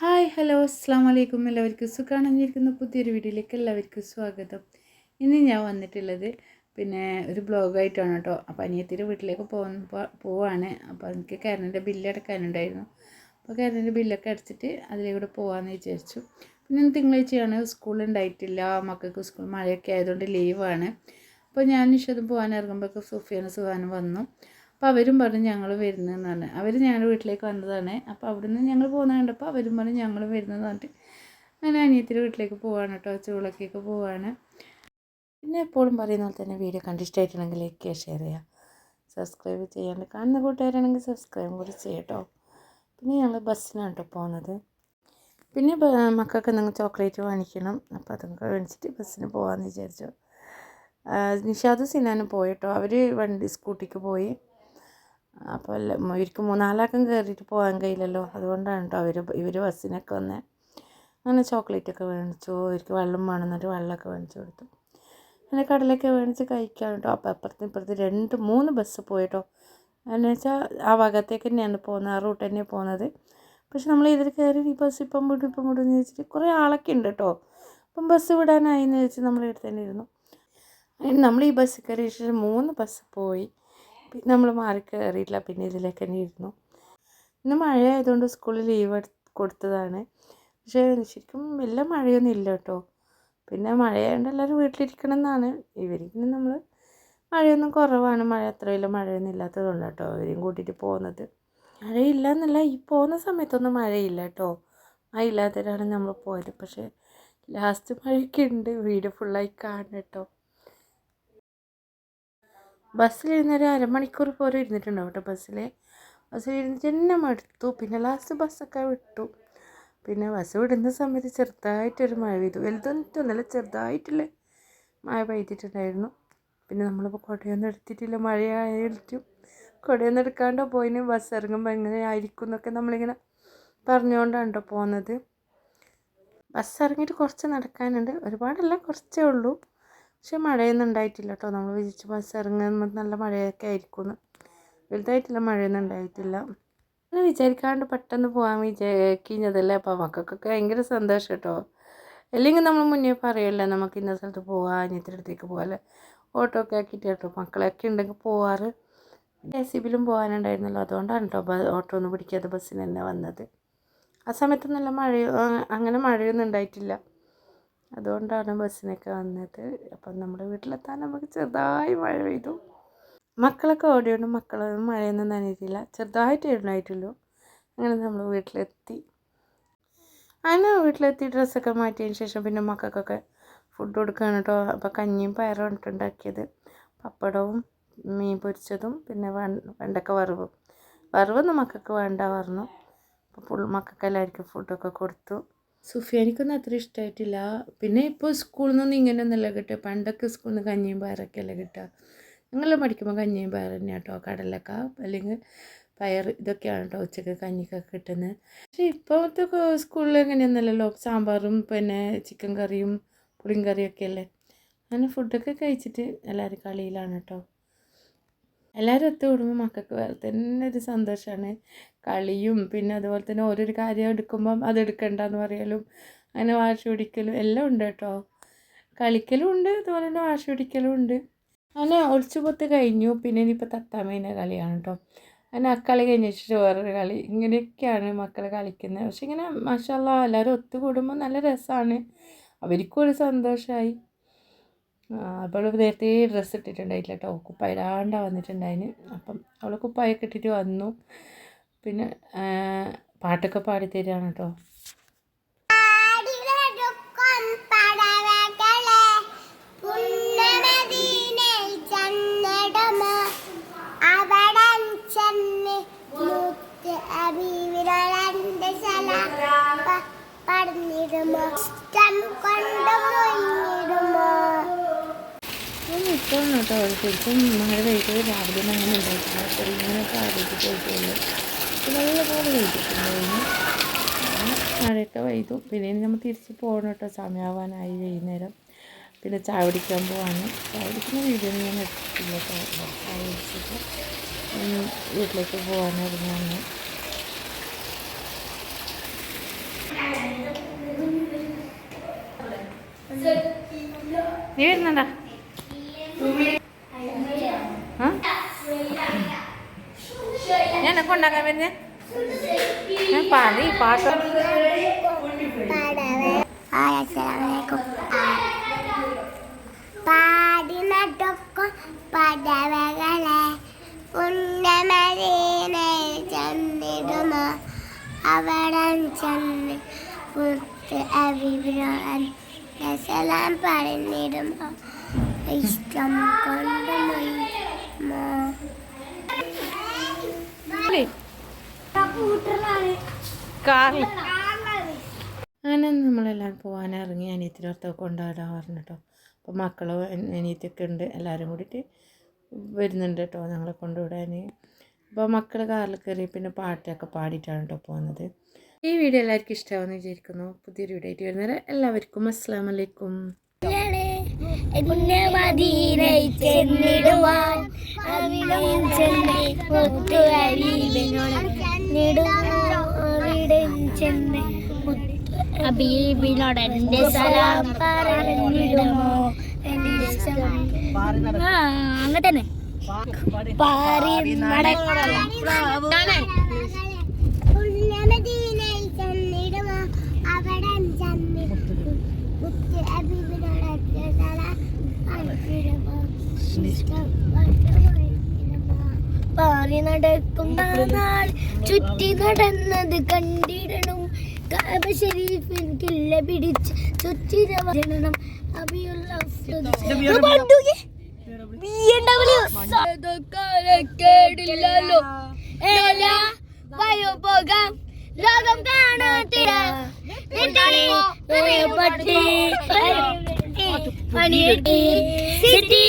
Hi hello അസ്സാം വലൈക്കും എല്ലാവർക്കും സുഖാണെന്നിരിക്കുന്ന പുതിയൊരു വീഡിയോയിലേക്ക് എല്ലാവർക്കും സ്വാഗതം. ഇന്ന് ഞാൻ വന്നിട്ടുള്ളത് പിന്നെ ഒരു ബ്ലോഗായിട്ടാണ് കേട്ടോ. അപ്പോൾ അനിയത്തിന്റെ വീട്ടിലേക്ക് പോകുന്ന പോവാണ്. അപ്പോൾ എനിക്ക് കരണ്ടിന്റെ ബില്ല് അടക്കാനുണ്ടായിരുന്നു. അപ്പോൾ കരണ്ടിന്റെ ബില്ലൊക്കെ അടച്ചിട്ട് അതിലൂടെ പോകാമെന്ന് വിചാരിച്ചു. പിന്നെ തിങ്കളാഴ്ചയാണ്. സ്കൂളുണ്ടായിട്ടില്ല മക്കൾക്ക് സ്കൂൾ മഴയൊക്കെ ആയതുകൊണ്ട് ലീവാണ്. അപ്പോൾ ഞാൻ നിഷതും പോകാൻ ഇറങ്ങുമ്പോഴൊക്കെ സുഫിയാനും സുഹാനും വന്നു. അപ്പോൾ അവരും പറഞ്ഞു ഞങ്ങൾ വരുന്നതെന്ന് പറഞ്ഞു അവർ ഞങ്ങളുടെ വീട്ടിലേക്ക് വന്നതാണ്. അപ്പോൾ അവിടുന്ന് ഞങ്ങൾ പോകുന്ന കണ്ടപ്പോൾ അവരും പറഞ്ഞു ഞങ്ങൾ വരുന്നതെന്ന് പറഞ്ഞിട്ട് അങ്ങനെ അനിയത്തിന്റെ വീട്ടിലേക്ക് പോവാണ് കേട്ടോ ചൂളക്കേക്ക് പോവാണ്. പിന്നെ എപ്പോഴും പറയുന്ന പോലെ തന്നെ വീഡിയോ കണ്ടിഷ്ടമായിട്ടുണ്ടെങ്കിൽ ലൈക്ക് ഷെയർ ചെയ്യുക. സബ്സ്ക്രൈബ് ചെയ്യാണ്ട് കാണുന്ന കൂട്ടുകാരാണെങ്കിൽ സബ്സ്ക്രൈബ് കൂടി ചെയ്യട്ടോ പിന്നെ ഞങ്ങൾ ബസ്സിനാണ് കേട്ടോ പോകുന്നത്. പിന്നെ മക്കൾക്ക് എന്തെങ്കിലും ചോക്ലേറ്റ് വാങ്ങിക്കണം. അപ്പോൾ അതൊക്കെ മേടിച്ചിട്ട് ബസ്സിന് പോകാമെന്ന് വിചാരിച്ചു. നിഷാദ് സിനാനും പോയിട്ടോ അവർ വണ്ടി സ്കൂട്ടിക്ക് പോയി. അപ്പോൾ ഇവർക്ക് മൂന്നാലാക്കം കയറിയിട്ട് പോകാൻ കഴിയില്ലല്ലോ. അതുകൊണ്ടാണ് കേട്ടോ അവർ ഇവർ ബസ്സിനൊക്കെ വന്നേ. അങ്ങനെ ചോക്ലേറ്റൊക്കെ മേടിച്ചു ഇവർക്ക് വെള്ളം വേണമെന്നിട്ട് വെള്ളമൊക്കെ മേടിച്ചു കൊടുത്തു. അങ്ങനെ കടലൊക്കെ മേടിച്ച് കഴിക്കാൻ കേട്ടോ അപ്പോൾ അപ്പുറത്ത് ഇപ്പുറത്ത് രണ്ട് മൂന്ന് ബസ് പോയിട്ടോ. എന്ന് വെച്ചാൽ ആ ഭാഗത്തേക്ക് തന്നെയാണ് പോകുന്നത് ആ റൂട്ട് തന്നെയാണ് പോകുന്നത്. പക്ഷെ നമ്മൾ ഇതിൽ കയറി ഈ ബസ് ഇപ്പം വിടും ഇപ്പം വിടും എന്ന് വെച്ചിട്ട് കുറേ ആളൊക്കെ ഉണ്ട് കേട്ടോ അപ്പം ബസ് വിടാനായി എന്ന് വെച്ച് നമ്മൾ തന്നെ ഇരുന്നു. നമ്മൾ ഈ ബസ് കയറി മൂന്ന് ബസ് പോയി. നമ്മൾ മാറി കയറിയിട്ടില്ല പിന്നെ ഇതിലേക്ക് തന്നെ ഇരുന്നു. ഇന്ന് മഴയായതുകൊണ്ട് സ്കൂളിൽ ലീവ് കൊടുത്തതാണ്. പക്ഷേ ശരിക്കും വലിയ മഴയൊന്നും ഇല്ല കേട്ടോ പിന്നെ മഴയായതുകൊണ്ട് എല്ലാവരും വീട്ടിലിരിക്കണം എന്നാണ് ഇവർക്ക് നമ്മൾ മഴയൊന്നും കുറവാണ്. മഴ അത്ര വലിയ മഴയൊന്നും ഇല്ലാത്തതുകൊണ്ട് കേട്ടോ ഇവരെയും കൂട്ടിയിട്ട് പോകുന്നത് മഴയില്ല എന്നല്ല ഈ പോകുന്ന സമയത്തൊന്നും മഴയില്ല കേട്ടോ മഴ ഇല്ലാത്തവരാണ് നമ്മൾ പോയത്. പക്ഷേ ലാസ്റ്റ് മഴയൊക്കെ ഉണ്ട് വീട് ഫുള്ളായി കാണും കേട്ടോ ബസ്സിലിരുന്ന് ഒരു അരമണിക്കൂർ പോലും ഇരുന്നിട്ടുണ്ടാവും കേട്ടോ ബസ്സിൽ ഇരുന്നിട്ട് തന്നെ മടുത്തു. പിന്നെ ലാസ്റ്റ് ബസ്സൊക്കെ വിട്ടു. പിന്നെ ബസ് വിടുന്ന സമയത്ത് ചെറുതായിട്ടൊരു മഴ പെയ്തു. വലുതൊന്നുമില്ല ചെറുതായിട്ടില്ല മഴ പെയ്തിട്ടുണ്ടായിരുന്നു. പിന്നെ നമ്മളിപ്പോൾ കുടയൊന്നും എടുത്തിട്ടില്ല മഴയായിട്ടും. കുടയൊന്നും എടുക്കാണ്ടോ പോയിന്? ബസ് ഇറങ്ങുമ്പോൾ എങ്ങനെ ആയിരിക്കും എന്നൊക്കെ നമ്മളിങ്ങനെ പറഞ്ഞുകൊണ്ടാണ് കേട്ടോ പോകുന്നത് ബസ് ഇറങ്ങിയിട്ട് കുറച്ച് നടക്കാനുണ്ട്. ഒരുപാടല്ല കുറച്ചേ ഉള്ളൂ. പക്ഷെ മഴയൊന്നും ഉണ്ടായിട്ടില്ല കേട്ടോ നമ്മൾ വിചാരിച്ച ബസ് ഇറങ്ങുമ്പോൾ നല്ല മഴയൊക്കെ ആയിരിക്കും വലുതായിട്ടില്ല മഴയൊന്നും ഉണ്ടായിട്ടില്ല. അങ്ങനെ വിചാരിക്കാണ്ട് പെട്ടെന്ന് പോകാൻ വിചാരിക്കുന്നതല്ലേ അപ്പോൾ മക്കൾക്കൊക്കെ ഭയങ്കര സന്തോഷം കേട്ടോ. അല്ലെങ്കിൽ നമ്മൾ മുന്നേ പറയല്ലേ നമുക്ക് ഇന്ന സ്ഥലത്ത് പോകാം അനിയത്തിന്റെ അടുത്തേക്ക് പോകാല്ലേ ഓട്ടോ ഒക്കെ ആക്കിയിട്ട് കേട്ടോ. മക്കളൊക്കെ ഉണ്ടെങ്കിൽ പോവാറ്. കെ സി ബിയിലും പോകാനുണ്ടായിരുന്നല്ലോ അതുകൊണ്ടാണ് കേട്ടോ ഓട്ടോ ഒന്നും പിടിക്കാതെ ബസ്സിന് തന്നെ വന്നത്. ആ സമയത്ത് നല്ല മഴയോ അങ്ങനെ മഴയൊന്നും ഉണ്ടായിട്ടില്ല. അതുകൊണ്ടാണ് ബസ്സിനൊക്കെ വന്നത്. അപ്പം നമ്മുടെ വീട്ടിലെത്താൻ നമുക്ക് ചെറുതായി മഴ പെയ്തു. മക്കളൊക്കെ ഓടിയോണ്ട് മക്കളൊന്നും മഴയൊന്നും നനഞ്ഞിട്ടില്ല. ചെറുതായിട്ട് ഉണ്ടായിട്ടുള്ളൂ അങ്ങനെ നമ്മൾ വീട്ടിലെത്തി. അങ്ങനെ വീട്ടിലെത്തി ഡ്രസ്സൊക്കെ മാറ്റിയതിന് ശേഷം പിന്നെ മക്കൾക്കൊക്കെ ഫുഡ് കൊടുക്കുകയാണ് കേട്ടോ. അപ്പോൾ കഞ്ഞിയും പയറും ഇട്ടുണ്ടാക്കിയത് പപ്പടവും മീൻ പൊരിച്ചതും പിന്നെ വെണ്ടക്ക വറവും. വറവൊന്നും മക്കൾക്ക് വേണ്ട പറഞ്ഞു. അപ്പോൾ ഫുൾ മക്കൾക്ക് എല്ലാവർക്കും ഫുഡൊക്കെ കൊടുത്തു. സുഫിയാനിക്കൊന്നും അത്ര ഇഷ്ടമായിട്ടില്ല പിന്നെ ഇപ്പോൾ സ്കൂളിൽ നിന്നൊന്നും ഇങ്ങനെയൊന്നുമല്ല കിട്ടുക പണ്ടൊക്കെ സ്കൂളിൽ നിന്ന് കഞ്ഞിയും പയറൊക്കെയല്ലേ കിട്ടുക. ഞങ്ങൾ പഠിക്കുമ്പോൾ കഞ്ഞിയും പയർ തന്നെയാണ് കേട്ടോ. കടലക്ക അല്ലെങ്കിൽ പയർ ഇതൊക്കെയാണ് കേട്ടോ ഉച്ചയ്ക്ക് കഞ്ഞിക്കൊക്കെ കിട്ടുന്നത് പക്ഷേ ഇപ്പോഴത്തെ സ്കൂളിൽ എങ്ങനെയൊന്നുമല്ലല്ലോ സാമ്പാറും പിന്നെ ചിക്കൻ കറിയും പുളിയും കറിയൊക്കെ അല്ലേ? അങ്ങനെ ഫുഡൊക്കെ കഴിച്ചിട്ട് എല്ലാവരും കളിയിലാണ് കേട്ടോ. എല്ലാവരും ഒത്തു കൂടുമ്പോൾ മക്കൾക്ക് വേറെ തന്നെ ഒരു സന്തോഷമാണ് കളിയും പിന്നെ അതുപോലെ തന്നെ ഓരോരു കാര്യം എടുക്കുമ്പം അത് എടുക്കണ്ടെന്ന് പറയലും അങ്ങനെ വാശി പിടിക്കലും എല്ലാം ഉണ്ട് കേട്ടോ. കളിക്കലും ഉണ്ട് അതുപോലെ തന്നെ വാശി പിടിക്കലും ഉണ്ട്. അങ്ങനെ ഒളിച്ചുപൊത്ത് കഴിഞ്ഞു പിന്നെ ഇനിയിപ്പോൾ തത്താമേന കളിയാണ് കേട്ടോ. അങ്ങനെ ആ കളി കഴിഞ്ഞ വെച്ചിട്ട് വേറൊരു കളി. ഇങ്ങനെയൊക്കെയാണ് മക്കൾ കളിക്കുന്നത്. പക്ഷെ ഇങ്ങനെ മാഷല്ല എല്ലാവരും ഒത്തുകൂടുമ്പോൾ നല്ല രസമാണ് അവർക്കും ഒരു സന്തോഷമായി അപ്പോൾ നേരത്തെ ഡ്രസ്സ് ഇട്ടിട്ടുണ്ടായിട്ടില്ല കേട്ടോ. കുപ്പായിടാണ്ടാണ് വന്നിട്ടുണ്ടായിന്. അപ്പം അവൾ കുപ്പായൊക്കെ ഇട്ടിട്ട് വന്നു. പിന്നെ പാട്ടൊക്കെ പാടി തരികയാണ് കേട്ടോ പറഞ്ഞിടുമോ ഇഷ്ടം കൊണ്ട് ഇതൊന്നും ഇപ്പോൾ കേട്ടോ ശരിക്കും മഴ കഴിച്ചത് രാവിലെ അങ്ങനെ ഉണ്ടായിട്ടില്ല അപ്പോൾ ഇങ്ങനെയൊക്കെ ആലോചിച്ച് കഴിക്കുള്ളൂ നല്ലപോലെ കഴിച്ചിട്ടുണ്ടായിരുന്നു. മഴയൊക്കെ പെയ്തു. പിന്നെ ഇനി നമ്മൾ തിരിച്ച് പോകണം കേട്ടോ. സമയമാവാനായി വൈകുന്നേരം. പിന്നെ ചായ പോവാണ്. ചായ വീഡിയോ ഞാൻ എടുത്തിട്ടില്ല ചായ വീട്ടിലേക്ക് പോകാനായിരുന്നു നീ വരുന്നുണ്ടോ? എന്നെ കൊണ്ടാക്കാൻ വരുന്നേ? ഞാൻ പാടി പാട്ട്. പാടി പാടിനടക്കും പടവകളെ. ചെന്നിടുമോ അവിടെ ചെന്ന് പുറത്ത് അഭിപ്രായം സലാം പറഞ്ഞിടുമോ ഇഷ്ടം കൊണ്ട് കാറിൽ അങ്ങനെ നമ്മളെല്ലാവരും പോകാൻ ഇറങ്ങി. അനിയത്തിനോർത്തൊക്കെ കൊണ്ടുവരാൻ പറഞ്ഞിട്ടോ. അപ്പോൾ മക്കളും അനി- അനിയത്തിയൊക്കെ ഉണ്ട്. എല്ലാവരും കൂടിയിട്ട് വരുന്നുണ്ട് കേട്ടോ ഞങ്ങളെ കൊണ്ടുവിടാൻ അപ്പോൾ മക്കൾ കാറിൽ കയറി പിന്നെ പാട്ടൊക്കെ പാടിയിട്ടാണ് കേട്ടോ പോകുന്നത്. ഈ വീഡിയോ എല്ലാവർക്കും ഇഷ്ടമാവുമെന്ന് വിചാരിക്കുന്നു. പുതിയൊരു വീഡിയോ ആയിട്ട് വരുന്നത് എല്ലാവർക്കും അസ്സാം വലൈക്കും പുണ്യമദീനയിൽ ചെന്നിടുവാൻ. അവിടെയും ചെന്ന് മുത്തു അബീബിനോട് ചെന്ന് അബീബിനോട് എന്റെ സലാം പറഞ്ഞിടുമോ? അങ്ങനെ തന്നെ. പാറി പുണ്യമദീനയിൽ ചെന്നിടുമോ അവിടെ ചെന്ന് മുത്ത് അബീബിനോട് എന്റെ സലാം പറഞ്ഞിടുമോ ഇഷ്ടം പാറി നടക്കുന്ന നാൾ ചുറ്റി നടന്നത് കണ്ടിടണം കാബ ഷരീഫിൽ കില്ല പിടിച്ച് ചുറ്റിര വരണം അബിയുള്ള കേടില്ലല്ലോ പോകാം ലോകം കാണാത്തിര പണിയെട്ടി സിറ്റി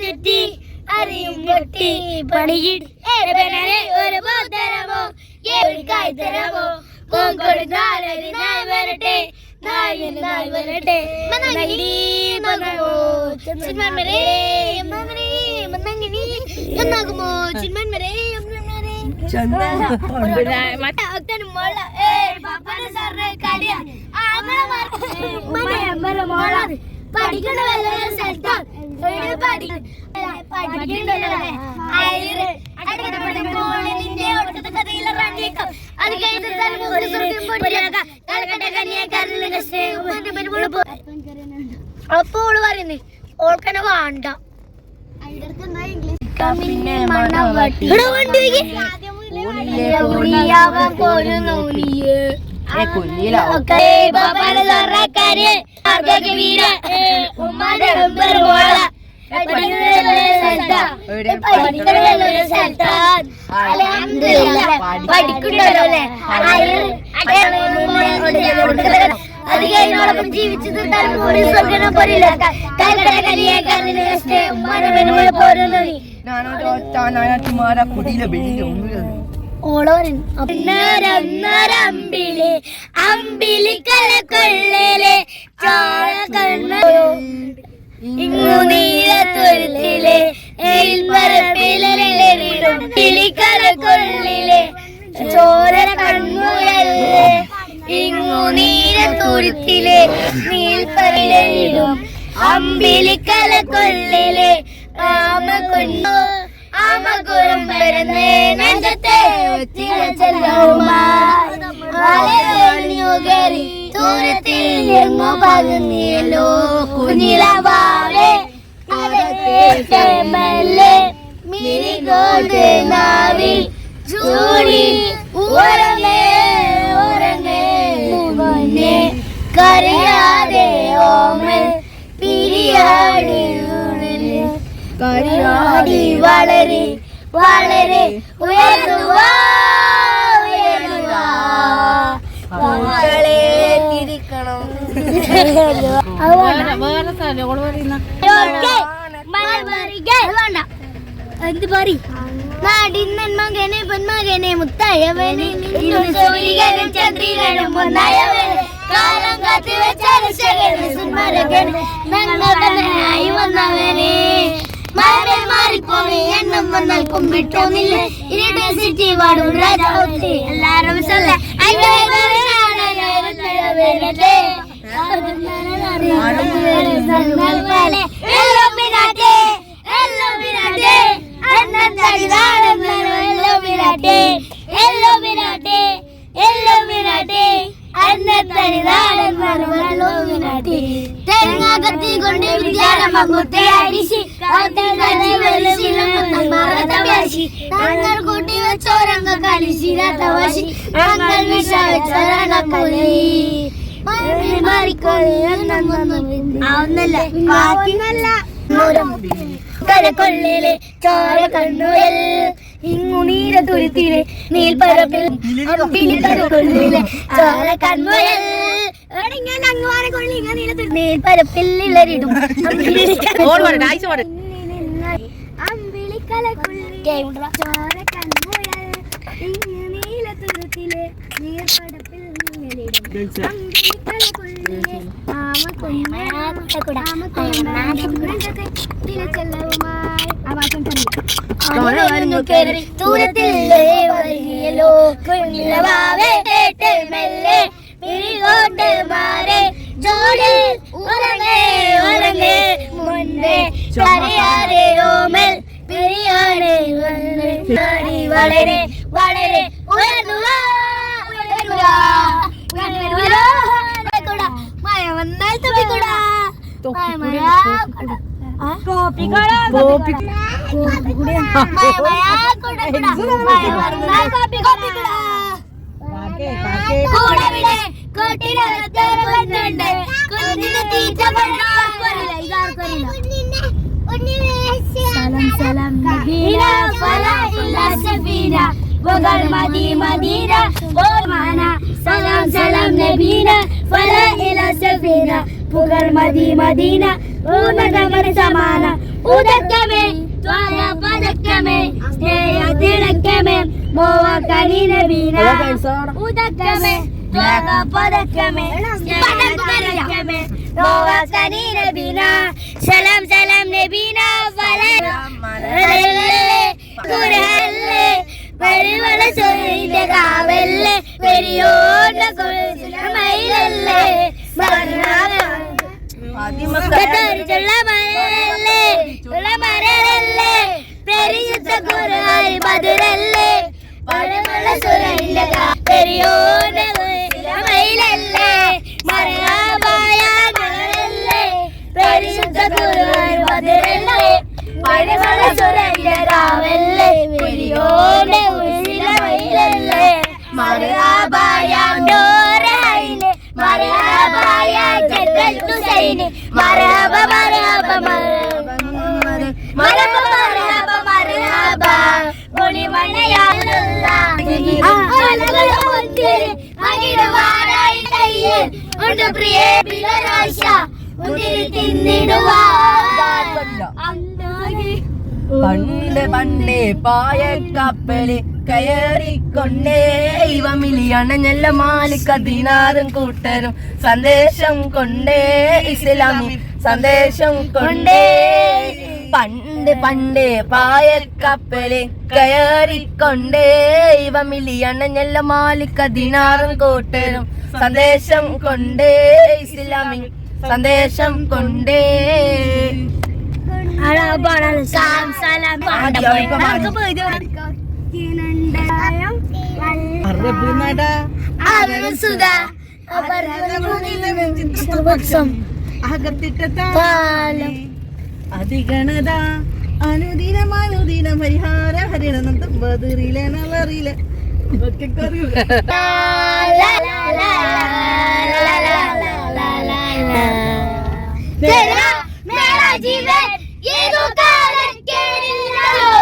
സിറ്റി അറിയും പൊട്ടി പണിയിട് ഒരു തരമോ ഒരു കായ് തരമോ കോങ്കോട് നാലരി നായ് വരട്ടെ നായന് നായ് വരട്ടെ ചിന്മൻ വരെ മന്നനെ മന്നങ്ങിനി എന്നാകുമോ ചിന്മൻ വരെ സ്ഥലത്താണ് പഠിക്കണ്ടല്ലേ അയറ് അപ്പൊ ഓൾ പറയുന്നേ ഓൾക്കന്നെ വേണ്ട. പിന്നെ മണ്ണം വട്ടി. ഉമ്മാന്റെ റബ്ബർ മോള അത് കഴിഞ്ഞോടൊപ്പം ജീവിച്ചു സ്വർഗനം കൽക്കട പോരുന്നു കുടിയിലെ വെളിയിലെ ഒന്നുമില്ല ഓളോരമ്പിളി അമ്പിളിക്കല കൊള്ളലെ ചോള കണ്ണു ഇങ്ങു നീരത്തൊരുത്തിലെ എൽമരപ്പിലരിടും പിളിക്കല കൊള്ളിലെ ചോര കണ്ണുയല്ലേ ഇങ്ങു നീരത്തുരുത്തിലെ നീൽപ്പരയിലിടും അമ്പിളിക്കല കൊള്ളിലെ ആമ കൊണ്ടു ആമ കുരം പരന്നേ നെഞ്ചത്തെ ഒത്തിര ചെല്ലുമാരി ദൂരത്തിൽ എങ്ങോ പകുന്നിയല്ലോ കുഞ്ഞിലവാവേ കരയാതെ ഓമൻ പിരിയാടി കരിയാടി വളരെ വളരെ ഉയർന്നുവാ വേറെ സ്ഥലങ്ങൾ പറയുന്ന എന്ത് പറ നാടിന്നൻ മകനെ പൊന്മകനെ മുത്തായവനെ സൂര്യകനും ചന്ദ്രികനും ഒന്നായവനെ. കാലം കാത്തി വെച്ചാലും സുന്മരകൻ ഞങ്ങൾക്കനായി വന്നവനെ. മഴ മാറിപ്പോണേ എണ്ണം വന്നാൽ കുമ്പിട്ടോന്നില്ല. ഇരുട്ട് സിറ്റി വാടും രാജാവത്തി എല്ലാരും തെരങ്ങാകത്തിൽ കൊണ്ട് വിദ്യാരംഭ കുത്തെ അടിച്ച് തങ്ങൾ കൂട്ടി വെച്ചോരംഗ കളിച്ചിരാത്ത വശി തങ്ങൾ വിഷ വെച്ചോരംഗ കളി കരക്കൊള്ളിലെ ചോര കണ്ണുയൽ ഇങ്ങു നീര തുരുത്തിലെ നീൽപ്പരപ്പിൽ അമ്പിളി കരക്കൊള്ളിലെ ചോര കണ്ണുയൽ നീൽപ്പരപ്പിൽ ഇളരിടും അമ്പിളിക്കലക്കുള്ളി ചോര കണ്ണുയൽ ഇങ്ങു നീല തുരുത്തിലെ അമ്പിളിക്കലക്കുള്ളിലെ ദൂരത്തില്ലോ കുഞ്ഞിലവാവേ കേട്ട് മെല്ലെ പിരികോട്ട് മാറി ജോലി ഉറങ്ങേ ഉറങ്ങേ മുൻപേ അറിയാതെ ഓമൽ പിരിയാറേ വന്ന് വളരെ ഉയർന്നുക ഉയർന്നുക ഉയർന്നുക മഴ വന്നാൽ തുപ്പിക്കൂടാ മഴ മഴ കോപ്പിക്കൂടാ മഴ മഴ കുട കുട മഴ വന്നാൽ കോപ്പി കോപ്പിക്കൂടാ കൂടവിടെ കൂട്ടിനകത്ത് വന്നുണ്ട് കുഞ്ഞിന് തീറ്റ സലം സലം നബീന ഫല ഇല്ല സഫീന വഗൽ മദി മദീന ഓമാന സലാം സലാം നബീന ഫല ഇല്ല സഫീന പുകൾ മതി മദീന ഊനതമന സമാന. ഉദക്കമേ ത്വായ പദക്കമേ സ്നേഹ തിടക്കമേ മോവ കനി നബീന. ഉദക്കമേ ത്വായ പദക്കമേ സ്നേഹ തിടക്കമേ മോവ കനി നബീന. സലാം സലാം നബീന ഫല കുരല്ലേ പരിവള ചൊല്ലിന്റെ കാവല്ലേ പെരിയോണ്ട മയിലല്ലേ. പെരിയുത്ത കുറായി മധുരല്ലേ? പഴമുള്ള മയിലല്ലേ മധുരല്ലേ? പഴമുള്ള സുരയില്ല രാമല്ലേ മയിലല്ലേ തുസൈന് മരഹബ മരഹബ മരഹബ മരഹബ മരഹബ. മരഹബ പൊളിമണയാലുള്ള അകിടുവാനായി കയ്യിൽ. ഉണ്ട് പ്രിയ ബിലരാശ മുന്തിരി തിന്നിടുവാൻ. അന്നാകെ പണ്ട് പണ്ടേ പായക്കപ്പൽ കയറിക്കൊണ്ടേ ഇവമിലി അണഞ്ഞല്ല മാലിക്ക ദിനാറും കൂട്ടരും. സന്ദേശം കൊണ്ടേ ഇസ്ലാമി സന്ദേശം കൊണ്ടേ. പണ്ട് പണ്ടേ പായക്കപ്പൽ കയറിക്കൊണ്ടേ ഇവമിലി അണഞ്ഞല്ല മാലിക്ക ദിനാറും കൂട്ടരും. സന്ദേശം കൊണ്ടേ ഇസ്ലാമി സന്ദേശം കൊണ്ടേ. അളബണൽ സാം സലാം സുധ അകത്തിട്ട പാലം അധികണത അനുദിനം അനുദിനം പരിഹാര ഹരിണം ബദിറിലെ നവറിലെ ഇതൊക്കെ അറിയൂല ഏതോ കാലക്കേടില്ലല്ലോ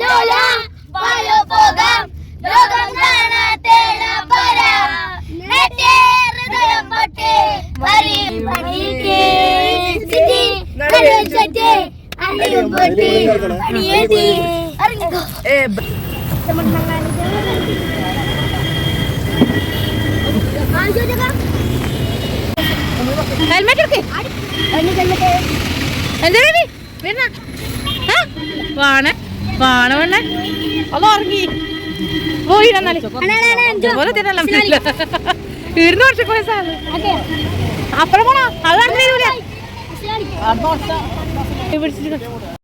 ലോലം വായോ പോകാം ലോകം കാണാത്തേട വരാം നെറ്റേ ഹൃദയം പൊട്ടേ വരി പണിയിട്ടേ സ്ഥിതി നടച്ചേ അണിയും പൊട്ടി. പണിയേറ്റി അറിഞ്ഞോ ഏ ഹെൽമെറ്റ് എടുക്കേ വരുന്ന? വാണ വാണ വേണ അത് ഉറങ്ങി. പോയി പോലെ തിന്നല്ല ഇരുന്ന് വർഷം പോയ സാറ് അപ്പുറം പോണോ? അത് അറിഞ്ഞൂല പിടിച്ചിട്ട്